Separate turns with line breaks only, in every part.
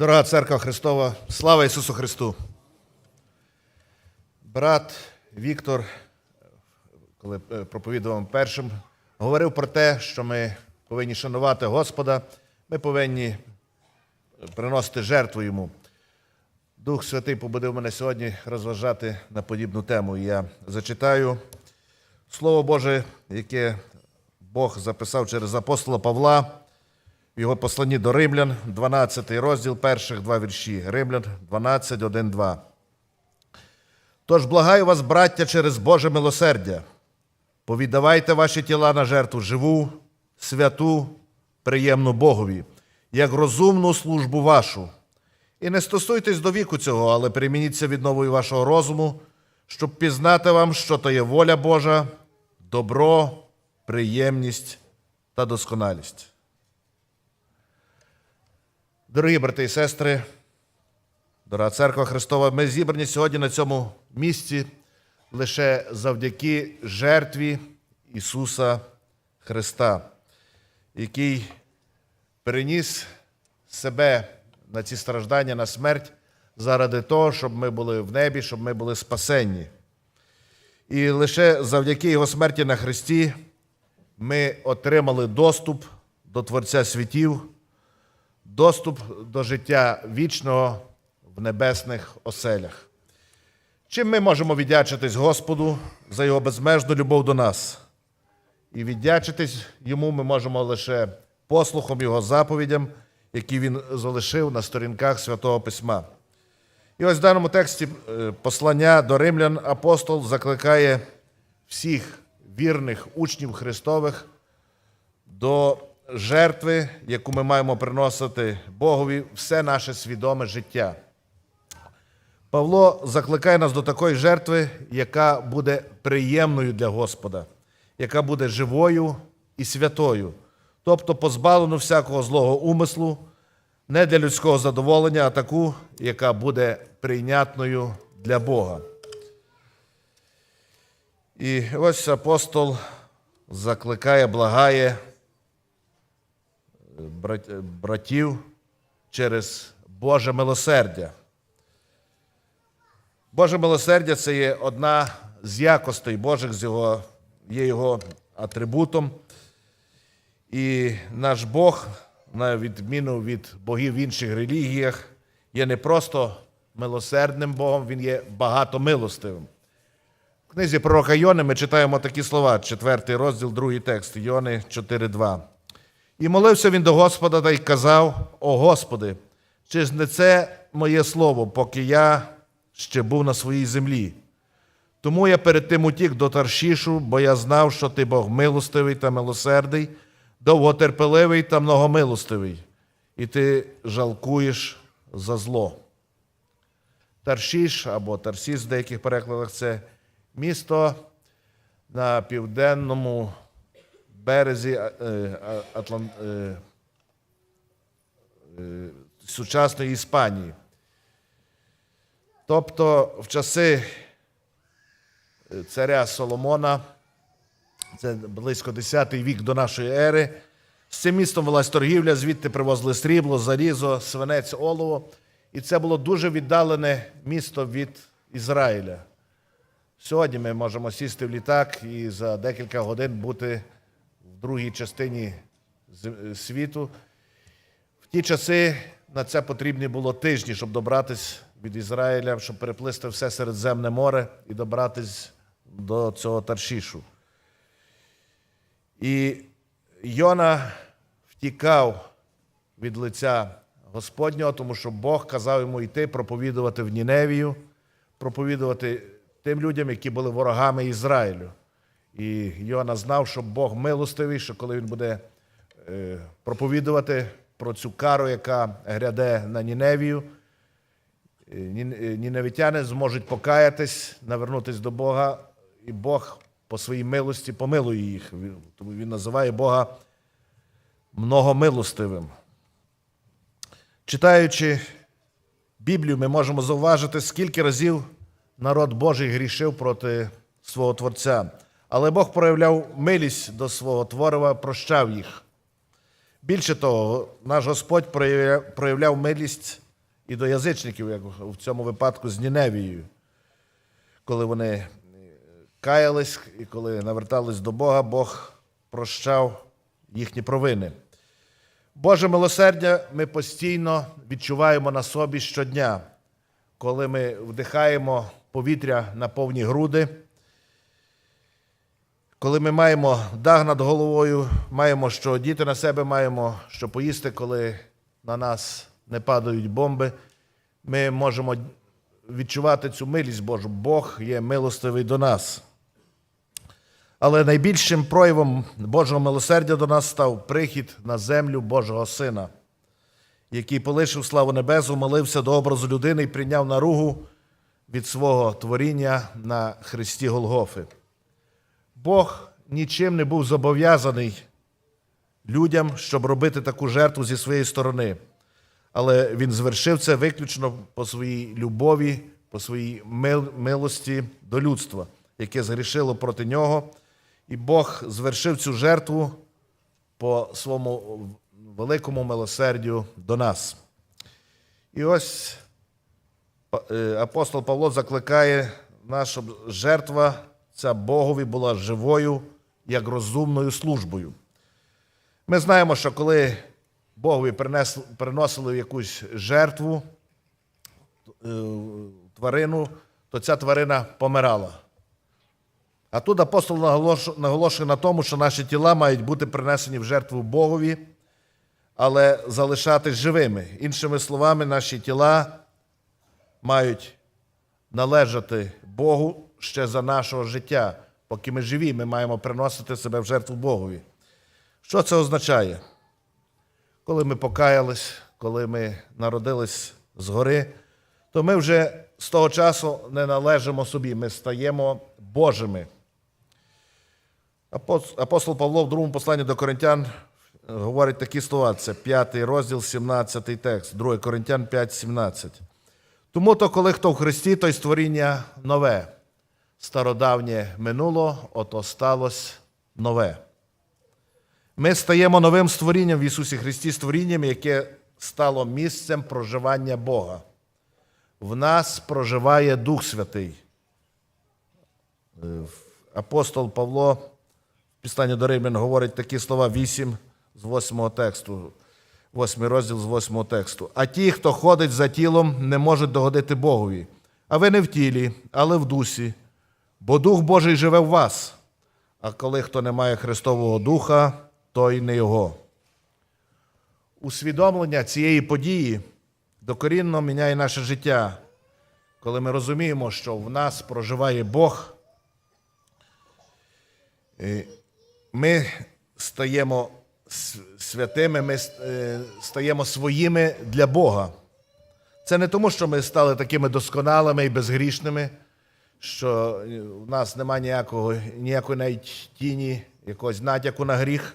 Дорога церква Христова, слава Ісусу Христу! Брат Віктор, коли е, проповідував першим, говорив про те, що ми повинні шанувати Господа, ми повинні приносити жертву йому. Дух Святий побудив мене сьогодні розважати на подібну тему. Я зачитаю Слово Боже, яке Бог записав через апостола Павла його посланні до Римлян, 12 розділ, перших два вірші. Римлян 12, 1, 2. Тож благаю вас, браття, через Боже милосердя, повіддавайте ваші тіла на жертву живу, святу, приємну Богові, як розумну службу вашу. І не стосуйтесь до віку цього, але перемініться відновою вашого розуму, щоб пізнати вам, що то є воля Божа, добро, приємність та досконалість. Дорогі брати і сестри, дорога церква Христова, ми зібрані сьогодні на цьому місці лише завдяки жертві Ісуса Христа, який переніс себе на ці страждання, на смерть заради того, щоб ми були в небі, щоб ми були спасенні. І лише завдяки Його смерті на Христі ми отримали доступ до Творця світів, доступ до життя вічного в небесних оселях. Чим ми можемо віддячитись Господу за Його безмежну любов до нас? І віддячитись йому ми можемо лише послухом Його заповідям, які він залишив на сторінках Святого Письма. І ось в даному тексті е, послання до римлян апостол закликає всіх вірних учнів Христових до жертви, яку ми маємо приносити Богові все наше свідоме життя. Павло закликає нас до такої жертви, яка буде приємною для Господа, яка буде живою і святою, тобто позбавлену всякого злого умислу, не для людського задоволення, а таку, яка буде прийнятною для Бога. І ось апостол закликає, благає братів через Боже милосердя. Боже милосердя це є одна з якостей Божих, з його, є його атрибутом. І наш Бог, на відміну від богів в інших релігіях, є не просто милосердним Богом, Він є багатомилостивим. В книзі пророка Йони ми читаємо такі слова, 4 розділ, другий текст, Йони 4.2. І молився він до Господа та й казав: О Господи, чи ж не це моє слово, поки я ще був на своїй землі? Тому я перед тим утік до Таршішу, бо я знав, що ти Бог милостивий та милосердий, довготерпеливий та многомилостивий, і ти жалкуєш за зло. Таршіш або Тарсіс в деяких перекладах це місто на південному березі е, е, Атлан... е, сучасної Іспанії. Тобто в часи царя Соломона, це близько 10 вік до нашої ери, з цим містом велась торгівля, звідти привозили срібло, залізо, свинець, олово. І це було дуже віддалене місто від Ізраїля. Сьогодні ми можемо сісти в літак і за декілька годин бути другій частині світу. В ті часи на це потрібні було тижні, щоб добратися від Ізраїля, щоб переплисти все Середземне море і добратись до цього Таршішу. І Йона втікав від лиця Господнього, тому що Бог казав йому йти проповідувати в Ніневію, проповідувати тим людям, які були ворогами Ізраїлю. І Йона знав, що Бог милостивий, що коли він буде е, проповідувати про цю кару, яка гряде на Ніневію, е, е, ніневитяни зможуть покаятись, навернутись до Бога, і Бог по своїй милості помилує їх. Тому він називає Бога многомилостивим. Читаючи Біблію, ми можемо зауважити, скільки разів народ Божий грішив проти свого Творця. Але Бог проявляв милість до свого творива, прощав їх. Більше того, наш Господь проявляв- милість і до язичників, як в цьому випадку з Ніневією, коли вони каялись і коли навертались до Бога, Бог прощав їхні провини. Боже милосердя ми постійно відчуваємо на собі щодня, коли ми вдихаємо повітря на повні груди, коли ми маємо дах над головою, маємо що одіти на себе, маємо що поїсти, коли на нас не падають бомби, ми можемо відчувати цю милість Божу. Бог є милостивий до нас. Але найбільшим проявом Божого милосердя до нас став прихід на землю Божого Сина, який полишив славу небесу, молився до образу людини і прийняв наругу від свого творіння на хресті Голгофи. Бог нічим не був зобов'язаний людям, щоб робити таку жертву зі своєї сторони. Але він звершив це виключно по своїй любові, по своїй милості до людства, яке згрішило проти нього. І Бог звершив цю жертву по своєму великому милосердю до нас. І ось е, апостол Павло закликає нас, щоб жертва ця Богові була живою, як розумною службою. Ми знаємо, що коли Богові приносили якусь жертву, е, тварину, то ця тварина помирала. А тут апостол наголошує на тому, що наші тіла мають бути принесені в жертву Богові, але залишатись живими. Іншими словами, наші тіла мають належати Богу ще за нашого життя. Поки ми живі, ми маємо приносити себе в жертву Богові. Що це означає? Коли ми покаялись, коли ми народились згори, то ми вже з того часу не належимо собі, ми стаємо Божими. Апостол Павло в другому посланні до Коринтян говорить такі слова: це 5 розділ, 17 текст, 2 Коринтян 5, 17. Тому то, коли хто в Христі, то й створіння нове. Стародавнє минуло, ото сталося нове. Ми стаємо новим створінням в Ісусі Христі, створінням, яке стало місцем проживання Бога. В нас проживає Дух Святий. Е, Апостол Павло в Післанні до Римлян говорить такі слова 8 з 8 тексту. Восьмий розділ з восьмого тексту. А ті, хто ходить за тілом, не можуть догодити Богові. А ви не в тілі, але в дусі, бо Дух Божий живе в вас. А коли хто не має Христового Духа, той не його. Усвідомлення цієї події докорінно міняє наше життя, коли ми розуміємо, що в нас проживає Бог. Ми стаємо святими, ми е, стаємо своїми для Бога. Це не тому, що ми стали такими досконалими і безгрішними, що е, в нас немає ніякого, ніякої навіть тіні, якогось натяку на гріх,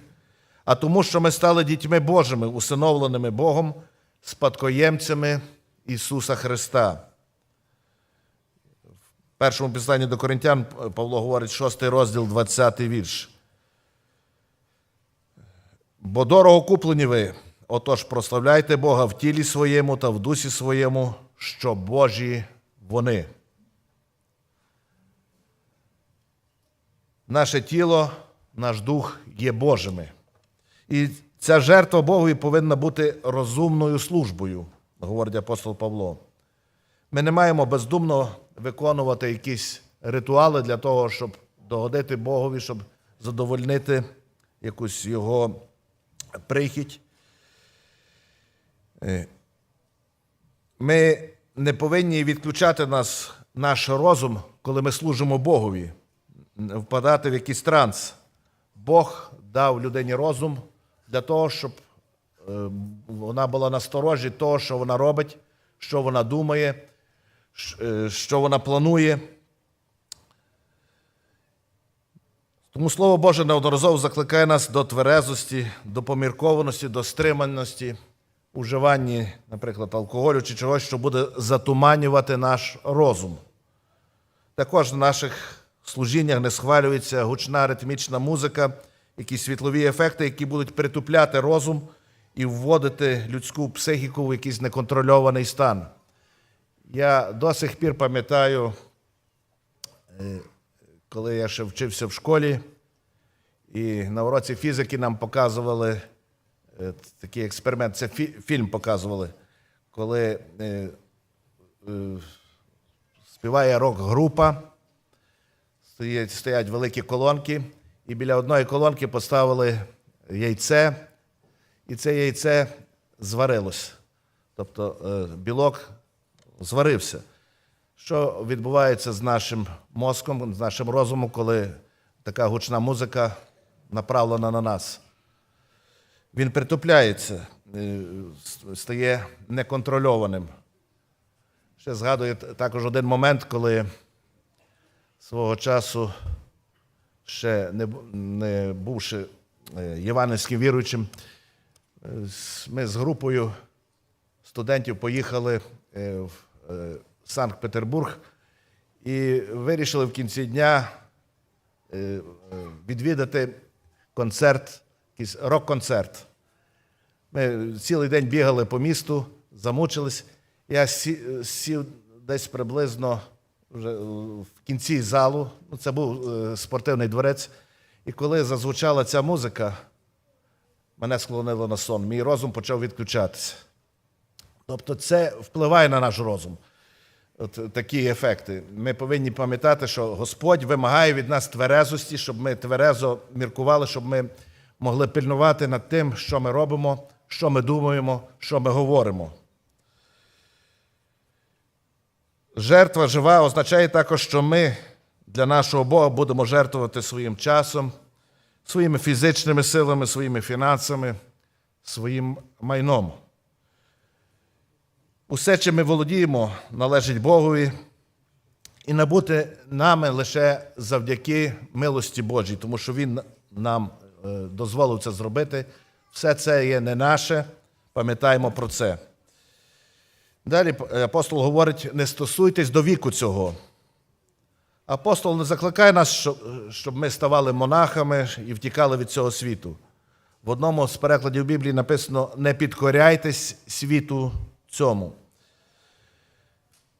а тому, що ми стали дітьми Божими, усиновленими Богом, спадкоємцями Ісуса Христа. В першому післанні до Коринтян Павло говорить, 6 розділ, 20 вірш. Бо дорого куплені ви, отож прославляйте Бога в тілі своєму та в дусі своєму, що Божі вони. Наше тіло, наш дух є Божими. І ця жертва Богові повинна бути розумною службою, говорить апостол Павло. Ми не маємо бездумно виконувати якісь ритуали для того, щоб догодити Богові, щоб задовольнити якусь його прихідь. Е, Ми не повинні відключати нас, наш розум, коли ми служимо Богові, впадати в якийсь транс. Бог дав людині розум для того, щоб е, вона була насторожі того, що вона робить, що вона думає, е, що вона планує. Тому Слово Боже неодноразово закликає нас до тверезості, до поміркованості, до стриманості у вживанні, наприклад, алкоголю чи чогось, що буде затуманювати наш розум. Також в наших служіннях не схвалюється гучна ритмічна музика, якісь світлові ефекти, які будуть притупляти розум і вводити людську психіку в якийсь неконтрольований стан. Я до сих пір пам'ятаю, е, коли я ще вчився в школі, і на уроці фізики нам показували е, такий експеримент, це фі- фільм показували, коли е, співає рок-група, стоять, стоять великі колонки, і біля одної колонки поставили яйце, і це яйце зварилось. Тобто е, білок зварився. Що відбувається з нашим мозком, з нашим розумом, коли така гучна музика направлена на нас? Він притупляється, е, стає неконтрольованим. Ще згадую також один момент, коли свого часу, ще не, не бувши е, євангельським віруючим, е, ми з групою студентів поїхали е, в Санкт-Петербург і вирішили в кінці дня відвідати концерт, якийсь рок-концерт. Ми цілий день бігали по місту, замучились. Я сі- сів десь приблизно вже е, в кінці залу. Ну, це був е, спортивний дворець. І коли зазвучала ця музика, мене склонило на сон. Мій розум почав відключатися. Тобто це впливає на наш розум. От такі ефекти. Ми повинні пам'ятати, що Господь вимагає від нас тверезості, щоб ми тверезо міркували, щоб ми могли пильнувати над тим, що ми робимо, що ми думаємо, що ми говоримо. Жертва жива означає також, що ми для нашого Бога будемо жертвувати своїм часом, своїми фізичними силами, своїми фінансами, своїм майном. Усе, чим ми володіємо, належить Богові, і набути нами лише завдяки милості Божій, тому що Він нам е, дозволив це зробити. Все це є не наше, пам'ятаємо про це. Далі е, апостол говорить: не стосуйтесь до віку цього. Апостол не закликає нас, щоб, щоб ми ставали монахами і втікали від цього світу. В одному з перекладів Біблії написано: не підкоряйтесь світу цьому.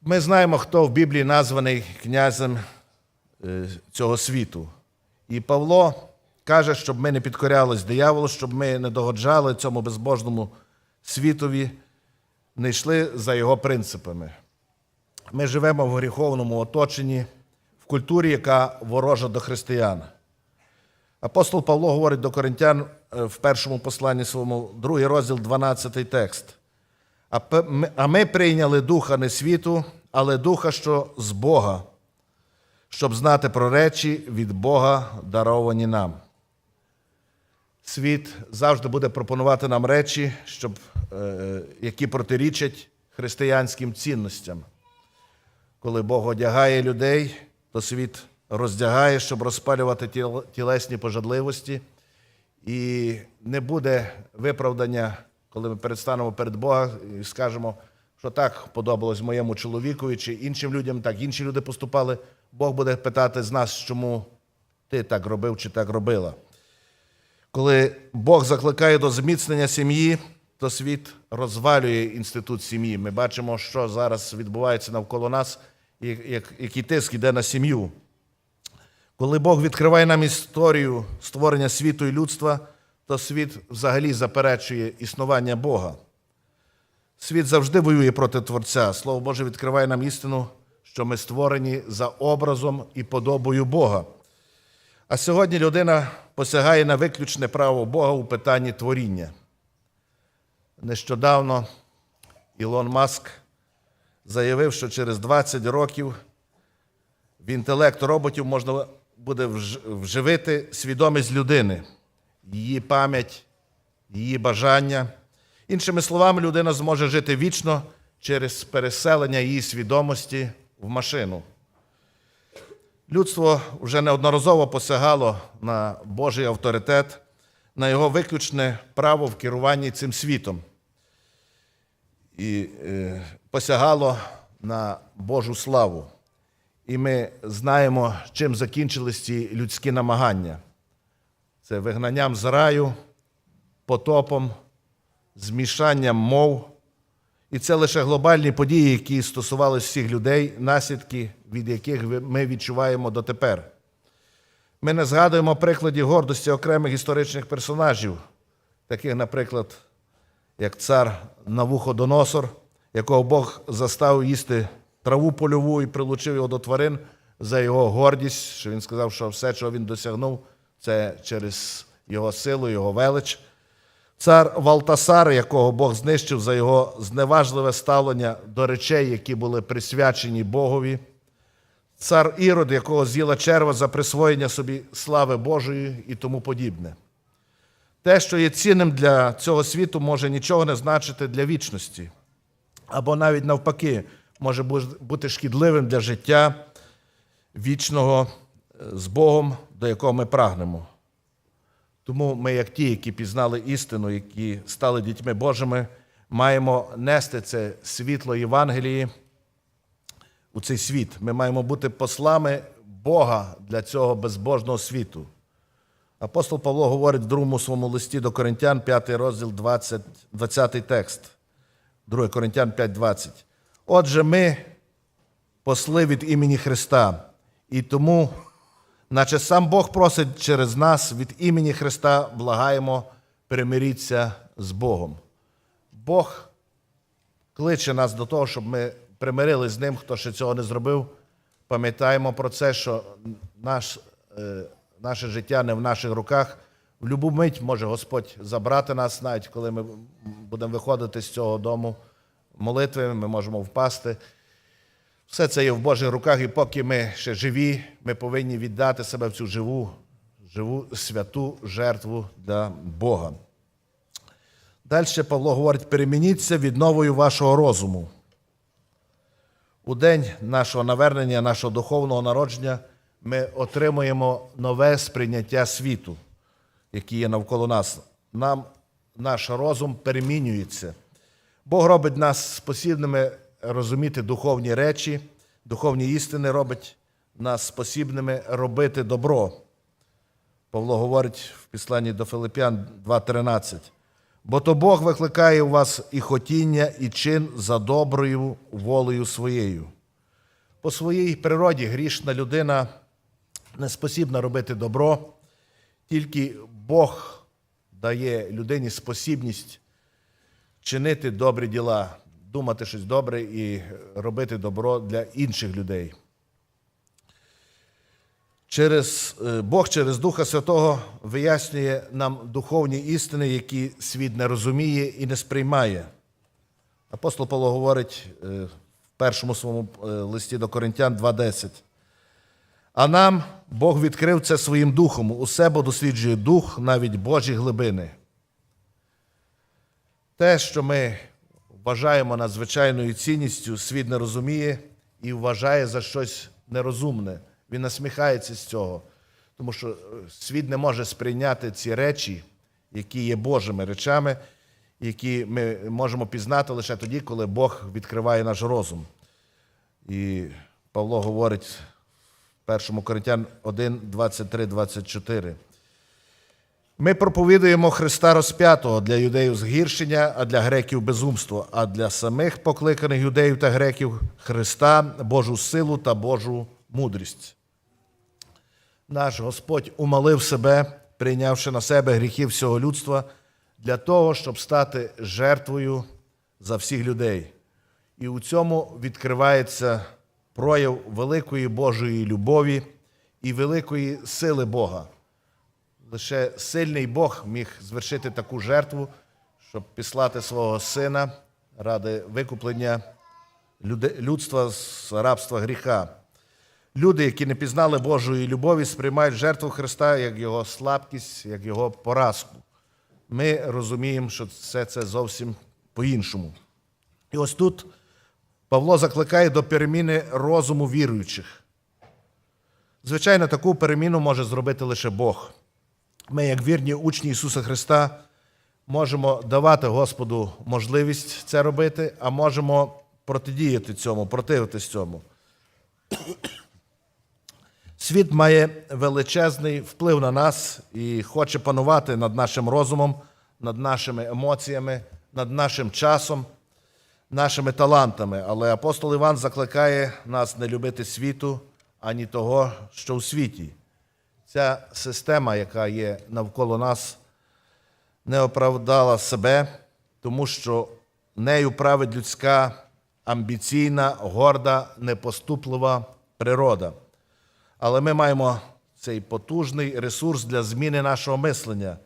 Ми знаємо, хто в Біблії названий князем е, цього світу. І Павло каже, щоб ми не підкорялись дияволу, щоб ми не догоджали цьому безбожному світові, не йшли за його принципами. Ми живемо в гріховному оточенні, в культурі, яка ворожа до християн. Апостол Павло говорить до коринтян е, в першому посланні своєму, другий розділ, 12 текст. А ми прийняли духа не світу, але духа, що з Бога, щоб знати про речі від Бога, даровані нам. Світ завжди буде пропонувати нам речі, щоб, е, які протирічать християнським цінностям. Коли Бог одягає людей, то світ роздягає, щоб розпалювати тіл- тілесні пожадливості. І не буде виправдання, коли ми перестанемо перед Бога і скажемо, що так подобалось моєму чоловікові чи іншим людям, так інші люди поступали. Бог буде питати з нас, чому ти так робив чи так робила. Коли Бог закликає до зміцнення сім'ї, то світ розвалює інститут сім'ї. Ми бачимо, що зараз відбувається навколо нас, який тиск іде на сім'ю. Коли Бог відкриває нам історію створення світу і людства, то світ взагалі заперечує існування Бога. Світ завжди воює проти Творця. Слово Боже відкриває нам істину, що ми створені за образом і подобою Бога. А сьогодні людина посягає на виключне право Бога у питанні творіння. Нещодавно Ілон Маск заявив, що через 20 років в інтелект роботів можна буде вживити свідомість людини, її пам'ять, її бажання. Іншими словами, людина зможе жити вічно через переселення її свідомості в машину. Людство вже неодноразово посягало на Божий авторитет, на його виключне право в керуванні цим світом. І е, посягало на Божу славу. І ми знаємо, чим закінчились ці людські намагання. Це вигнанням з раю, потопом змішанням мов. І це лише глобальні події, які стосувалися всіх людей, наслідки, від яких ми відчуваємо дотепер. Ми не згадуємо прикладів гордості окремих історичних персонажів, таких, наприклад, як цар Навуходоносор, якого Бог заставив їсти траву польову і прилучив його до тварин за його гордість, що він сказав, що все, що він досягнув, це через його силу, його велич. Цар Валтасар, якого Бог знищив за його зневажливе ставлення до речей, які були присвячені Богові. Цар Ірод, якого з'їла черва за присвоєння собі слави Божої і тому подібне. Те, що є цінним для цього світу, може нічого не значити для вічності, або навіть навпаки, може бути шкідливим для життя вічного е, з Богом, до якого ми прагнемо. Тому ми, як ті, які пізнали істину, які стали дітьми Божими, маємо нести це світло Євангелії у цей світ. Ми маємо бути послами Бога для цього безбожного світу. Апостол Павло говорить в другому своєму листі до Коринтян, 5 розділ, 20, 20 текст. 2 Коринтян 5.20. Отже, ми посли від імені Христа, і тому, наче сам Бог просить через нас від імені Христа, благаємо, примиріться з Богом. Бог кличе нас до того, щоб ми примирились з ним, хто ще цього не зробив. Пам'ятаємо про це, що наш, е, наше життя не в наших руках. В будь-яку мить може Господь забрати нас, навіть коли ми будемо виходити з цього дому молитви, ми можемо впасти. Все це є в Божих руках, і поки ми ще живі, ми повинні віддати себе в цю живу, живу святу жертву для Бога. Далі Павло говорить: перемініться відновою вашого розуму. У день нашого навернення, нашого духовного народження, ми отримуємо нове сприйняття світу, який є навколо нас. Нам наш розум перемінюється. Бог робить нас спосібними розуміти духовні речі, духовні істини робить нас спосібними робити добро. Павло говорить в післанні до Филип'ян 2.13. Бо то Бог викликає у вас і хотіння, і чин за доброю волею своєю. По своїй природі грішна людина не спосібна робити добро, тільки Бог дає людині спосібність чинити добрі діла, думати щось добре і робити добро для інших людей. Через, е, Бог через Духа Святого вияснює нам духовні істини, які світ не розуміє і не сприймає. Апостол Павло говорить е, в першому своєму е, листі до Коринтян 2.10. А нам Бог відкрив це своїм духом. Усе бо досліджує дух, навіть Божі глибини. Те, що ми вважаємо надзвичайною цінністю, світ не розуміє і вважає за щось нерозумне. Він насміхається з цього, тому що е, світ не може сприйняти ці речі, які є Божими речами, які ми можемо пізнати лише тоді, коли Бог відкриває наш розум. І Павло говорить в 1 Коринтян 1, 23, 24. Ми проповідуємо Христа розп'ятого для юдеїв згіршення, а для греків безумство, а для самих покликаних юдеїв та греків Христа Божу силу та Божу мудрість. Наш Господь умалив себе, прийнявши на себе гріхи всього людства, для того, щоб стати жертвою за всіх людей. І у цьому відкривається прояв великої Божої любові і великої сили Бога. Лише сильний Бог міг звершити таку жертву, щоб післати свого сина ради викуплення людства з рабства гріха. Люди, які не пізнали Божої любові, сприймають жертву Христа як його слабкість, як його поразку. Ми розуміємо, що все це зовсім по-іншому. І ось тут Павло закликає до переміни розуму віруючих. Звичайно, таку переміну може зробити лише Бог. Ми, як вірні учні Ісуса Христа, можемо давати Господу можливість це робити, а можемо протидіяти цьому, противитись цьому. Світ має величезний вплив на нас і хоче панувати над нашим розумом, над нашими емоціями, над нашим часом, нашими талантами. Але апостол Іван закликає нас не любити світу, ані того, що у світі. Ця система, яка є навколо нас, не оправдала себе, тому що нею править людська амбіційна, горда, непоступлива природа. Але ми маємо цей потужний ресурс для зміни нашого мислення,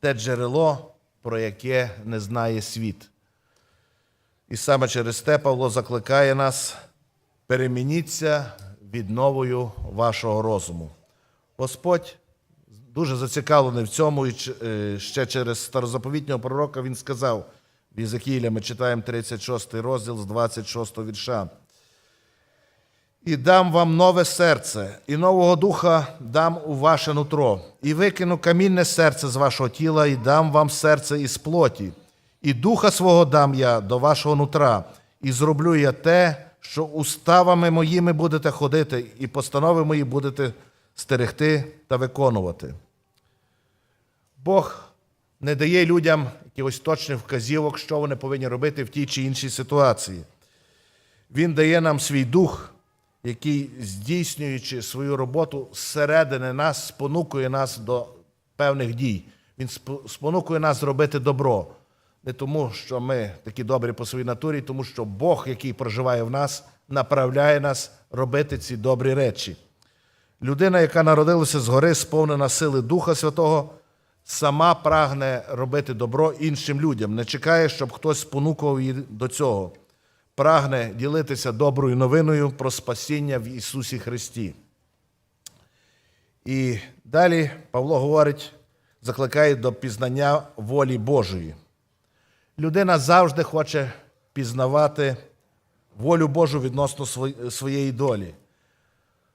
те джерело, про яке не знає світ. І саме через те Павло закликає нас перемініться відновою вашого розуму. Господь дуже зацікавлений в цьому, і е, ще через старозаповітнього пророка він сказав в Єзекіїля, ми читаємо 36 розділ з 26 вірша. І дам вам нове серце, і нового духа дам у ваше нутро, і викину камінне серце з вашого тіла, і дам вам серце із плоті, і духа свого дам я до вашого нутра, і зроблю я те, що уставами моїми будете ходити, і постанови мої будете стерегти та виконувати. Бог не дає людям якихось точних вказівок, що вони повинні робити в тій чи іншій ситуації. Він дає нам свій дух, який, здійснюючи свою роботу зсередини нас, спонукує нас до певних дій. Він спонукує нас зробити добро. Не тому, що ми такі добрі по своїй натурі, тому що Бог, який проживає в нас, направляє нас робити ці добрі речі. Людина, яка народилася згори, сповнена сили Духа Святого, сама прагне робити добро іншим людям, не чекає, щоб хтось спонукував її до цього. Прагне ділитися доброю новиною про спасіння в Ісусі Христі. І далі Павло говорить, закликає до пізнання волі Божої. Людина завжди хоче пізнавати волю Божу відносно своєї долі.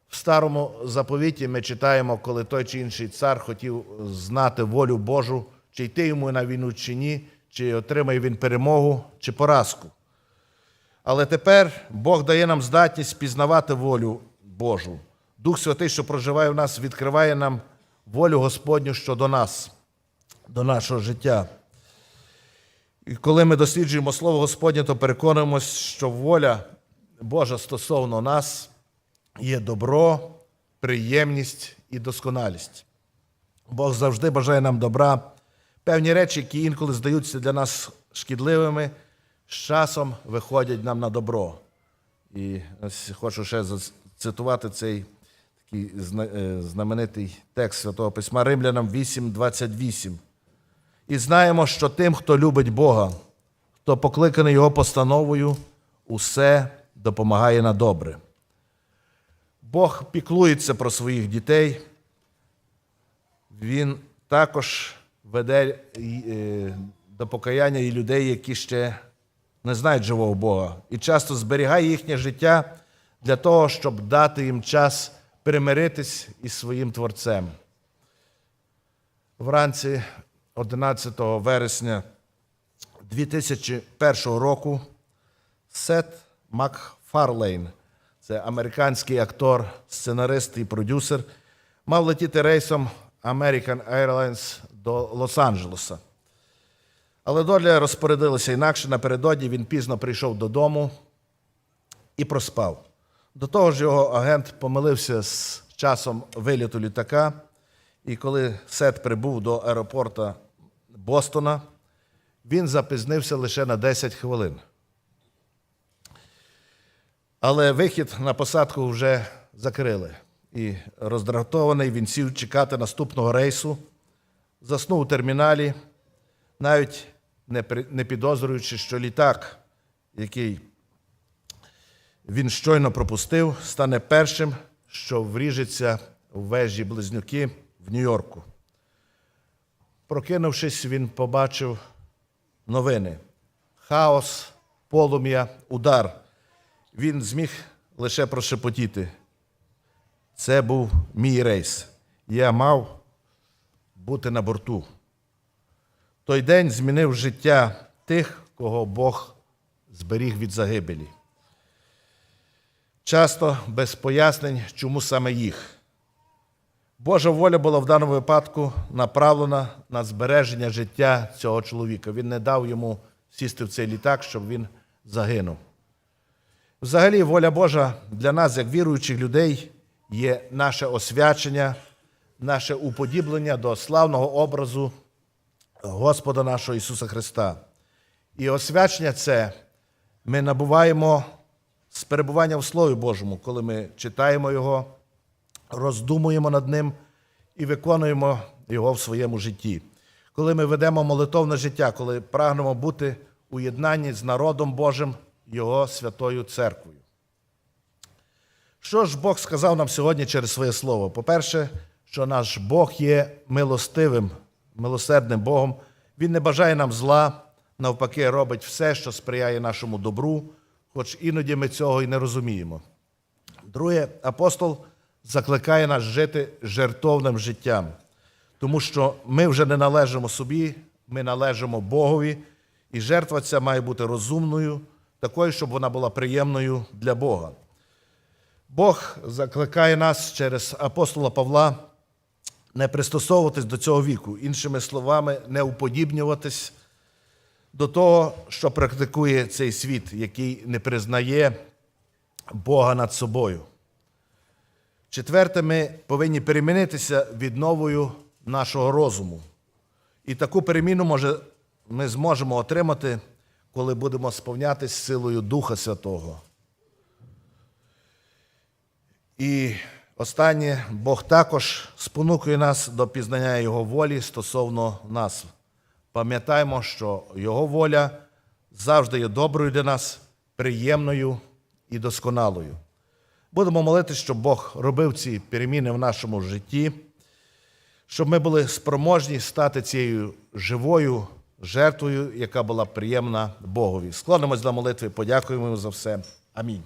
В старому заповіті ми читаємо, коли той чи інший цар хотів знати волю Божу, чи йти йому на війну, чи ні, чи отримає він перемогу, чи поразку. Але тепер Бог дає нам здатність пізнавати волю Божу. Дух Святий, що проживає в нас, відкриває нам волю Господню щодо нас, до нашого життя. І коли ми досліджуємо Слово Господнє, то переконуємось, що воля Божа стосовно нас є добро, приємність і досконалість. Бог завжди бажає нам добра. Певні речі, які інколи здаються для нас шкідливими, з часом виходять нам на добро. І хочу ще зацитувати цей такий е, знаменитий текст Святого Письма Римлянам 8:28. І знаємо, що тим, хто любить Бога, хто покликаний Його постановою, усе допомагає на добре. Бог піклується про своїх дітей. Він також веде е, до покаяння і людей, які ще не знають живого Бога, і часто зберігає їхнє життя для того, щоб дати їм час примиритись із своїм Творцем. Вранці 11 вересня 2001 року Сет Макфарлейн, це американський актор, сценарист і продюсер, мав летіти рейсом American Airlines до Лос-Анджелеса. Але доля розпорядилася інакше. Напередодні він пізно прийшов додому і проспав. До того ж, його агент помилився з часом виліту літака, і коли Сет прибув до аеропорта Бостона, він запізнився лише на 10 хвилин. Але вихід на посадку вже закрили. І роздратований він сів чекати наступного рейсу, заснув у терміналі, навіть не, підозрюючи, що літак, який він щойно пропустив, стане першим, що вріжеться в вежі близнюки в Нью-Йорку. Прокинувшись, він побачив новини: хаос, полум'я, удар. Він зміг лише прошепотіти. Це був мій рейс. Я мав бути на борту. Той день змінив життя тих, кого Бог зберіг від загибелі. Часто без пояснень, чому саме їх. Божа воля була в даному випадку направлена на збереження життя цього чоловіка. Він не дав йому сісти в цей літак, щоб він загинув. Взагалі, воля Божа для нас, як віруючих людей, є наше освячення, наше уподіблення до славного образу Господа нашого Ісуса Христа. І освячення це ми набуваємо з перебування в Слові Божому, коли ми читаємо Його, роздумуємо над Ним і виконуємо Його в своєму житті. Коли ми ведемо молитовне життя, коли прагнемо бути у єднанні з народом Божим, Його святою церквою. Що ж Бог сказав нам сьогодні через своє слово? По-перше, що наш Бог є милостивим, милосердним Богом. Він не бажає нам зла, навпаки, робить все, що сприяє нашому добру, хоч іноді ми цього і не розуміємо. Друге, апостол закликає нас жити жертовним життям, тому що ми вже не належимо собі, ми належимо Богові, і жертва ця має бути розумною, такою, щоб вона була приємною для Бога. Бог закликає нас через апостола Павла не пристосовуватись до цього віку, іншими словами, не уподібнюватись до того, що практикує цей світ, який не признає Бога над собою. Четверте, ми повинні перемінитися відновою нашого розуму. І таку переміну може, ми зможемо отримати, коли будемо сповнятись силою Духа Святого. І останнє, Бог також спонукує нас до пізнання Його волі стосовно нас. Пам'ятаємо, що Його воля завжди є доброю для нас, приємною і досконалою. Будемо молитися, щоб Бог робив ці переміни в нашому житті, щоб ми були спроможні стати цією живою жертвою, яка була приємна Богові. Склонимось до молитви, подякуємо за все. Амінь.